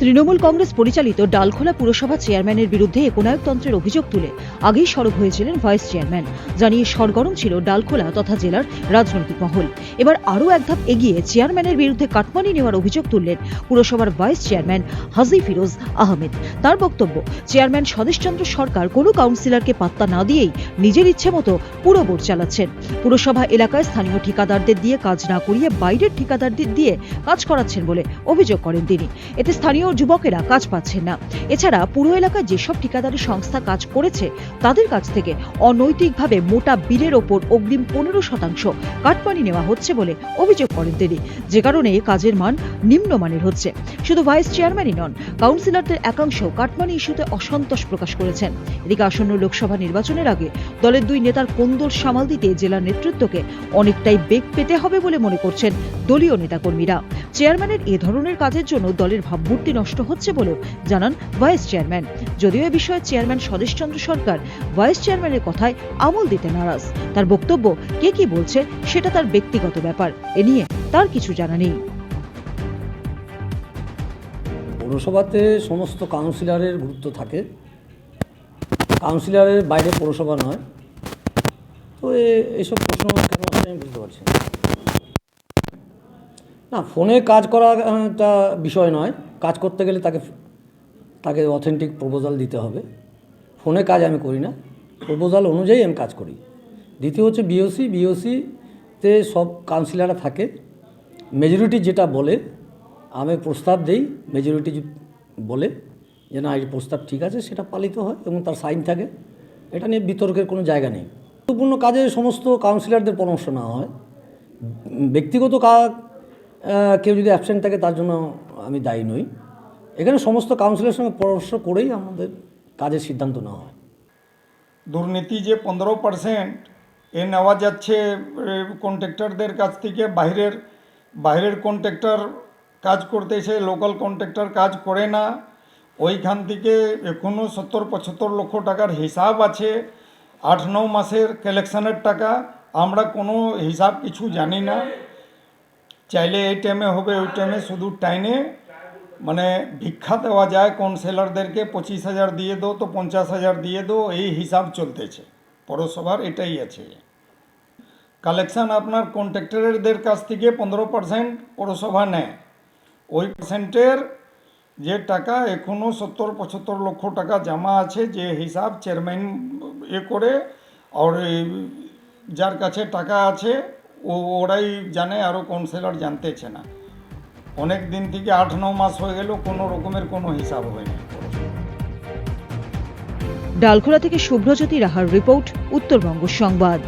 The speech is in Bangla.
তৃণমূল কংগ্রেস পরিচালিত ডালখোলা পুরসভা চেয়ারম্যানের বিরুদ্ধে একনায়কতন্ত্রের অভিযোগ তুলে আগেই সরব হয়েছিলেন ভাইস চেয়ারম্যান। জানিয়ে সরগরম ছিল ডালখোলা তথা জেলার রাজনৈতিক মহল। এবার আরও এক ধাপ এগিয়ে চেয়ারম্যানের বিরুদ্ধে কাটমানি নেওয়ার অভিযোগ তুললেন পুরসভার ভাইস চেয়ারম্যান হাজি ফিরোজ আহমেদ। তার বক্তব্য, চেয়ারম্যান স্বদেশচন্দ্র সরকার কোনো কাউন্সিলরকে পাত্তা না দিয়েই নিজের ইচ্ছে মতো পুরো বোর্ড চালাচ্ছেন। পুরসভা এলাকায় স্থানীয় ঠিকাদারদের দিয়ে কাজ না করিয়ে বাইরের ঠিকাদারদের দিয়ে কাজ করাচ্ছেন বলে অভিযোগ করেন তিনি। এতে স্থানীয় যুবকেরা কাজ পাচ্ছেন না। এছাড়া পুরো এলাকায় যেসব ঠিকাদারি সংস্থা কাজ করেছে, তাদের কাছ থেকে অনৈতিকভাবে মোটা বিলের ওপর অগ্রিম পনেরো শতাংশ কাটমানি নেওয়া হচ্ছে বলে অভিযোগ করেন তিনি। যে কারণে কাজের মান নিম্নমানের হচ্ছে। শুধু ভাইস চেয়ারম্যানই নন, কাউন্সিলরদের একাংশ কাটমানি ইস্যুতে অসন্তোষ প্রকাশ করেছেন। এদিকে আসন্ন লোকসভা নির্বাচনের আগে দলের দুই নেতার কোন্দল সামাল দিতে জেলার নেতৃত্বকে অনেকটাই বেগ পেতে হবে বলে মনে করছেন দলীয় নেতাকর্মীরা। চেয়ারম্যানের এ ধরনের কাজের জন্য দলের ভাবমূর্তি নষ্ট হচ্ছে বলেও জানান ভাইস চেয়ারম্যান। যদিও এ বিষয়ে চেয়ারম্যান স্বদেশচন্দ্র সরকার ভাইস চেয়ারম্যানের কথায় আমল দিতে নারাজ। তার বক্তব্য কে কি বলছে সেটা তার ব্যক্তিগত ব্যাপার। এ নিয়ে তার কিছু জানা নেই। পৌরসভাতে সমস্ত কাউন্সিলরের গুরুত্ব থাকে। কাউন্সিলরের বাইরে পৌরসভা নয়। তো এসব প্রশ্ন কেন আমি বুঝতে পারছি না। না, ফোনে কাজ করাটা বিষয় নয়। কাজ করতে গেলে তাকে তাকে অথেন্টিক প্রপোজাল দিতে হবে। ফোনে কাজ আমি করি না। প্রপোজাল অনুযায়ী আমি কাজ করি। দ্বিতীয় হচ্ছে বিওসি বিওসিতে সব কাউন্সিলররা থাকে। মেজরিটি যেটা বলে, আমি প্রস্তাব দেই মেজরিটি বলে যে, না, এই প্রস্তাব ঠিক আছে, সেটা পালিত হয় এবং তার সাইন থাকে। এটা নিয়ে বিতর্কের কোনো জায়গা নেই। গুরুত্বপূর্ণ কাজে সমস্ত কাউন্সিলরদের পরামর্শ নেওয়া হয়। ব্যক্তিগত কাজ কেউ যদি অ্যাবসেন্ট থাকে, তার জন্য আমি দায়ী নই। এখানে সমস্ত কাউন্সিলের সঙ্গে পরামর্শ করেই আমাদের কাজের সিদ্ধান্ত নেওয়া হয়। দুর্নীতি যে পনেরো পার্সেন্ট এ নেওয়া যাচ্ছে কন্ট্রাক্টরদের কাছ থেকে বাইরের বাইরের কন্ট্রাক্টর কাজ করতেছে লোকাল কন্ট্রাক্টর কাজ করে না। ওইখান থেকে এখনও সত্তর পঁচাত্তর লক্ষ টাকার হিসাব আছে। আট ন মাসের কালেকশানের টাকা। আমরা কোনো হিসাব কিছু জানি না। চাইলে এই টাইমে হবে, ওই টাইমে শুধু টাইনে মানে ভিক্ষা দেওয়া যায়, কোন সেলারদেরকে পঁচিশ হাজার দিয়ে দো তো পঞ্চাশ হাজার দিয়ে দো এই হিসাব চলতেছে। পৌরসভার এটাই আছে। কালেকশন আপনার কন্ট্রাক্টরদের কাছ থেকে পনেরো পার্সেন্ট পৌরসভা নেয়। ওই পার্সেন্টের যে টাকা এখনও সত্তর, পঁচাত্তর লক্ষ টাকা জমা আছে, যে হিসাব চেয়ারম্যান এ করে, আর যার কাছে টাকা আছে ওরাই জানে আরও কাউন্সিলর জানতেছে না। অনেক দিন থেকে আট, ন মাস হয়ে গেল, কোনো রকমের কোনো হিসাব হয়নি। ডালখোলা থেকে শুভ্রজ্যোতি রাহার রিপোর্ট, উত্তরবঙ্গ সংবাদ।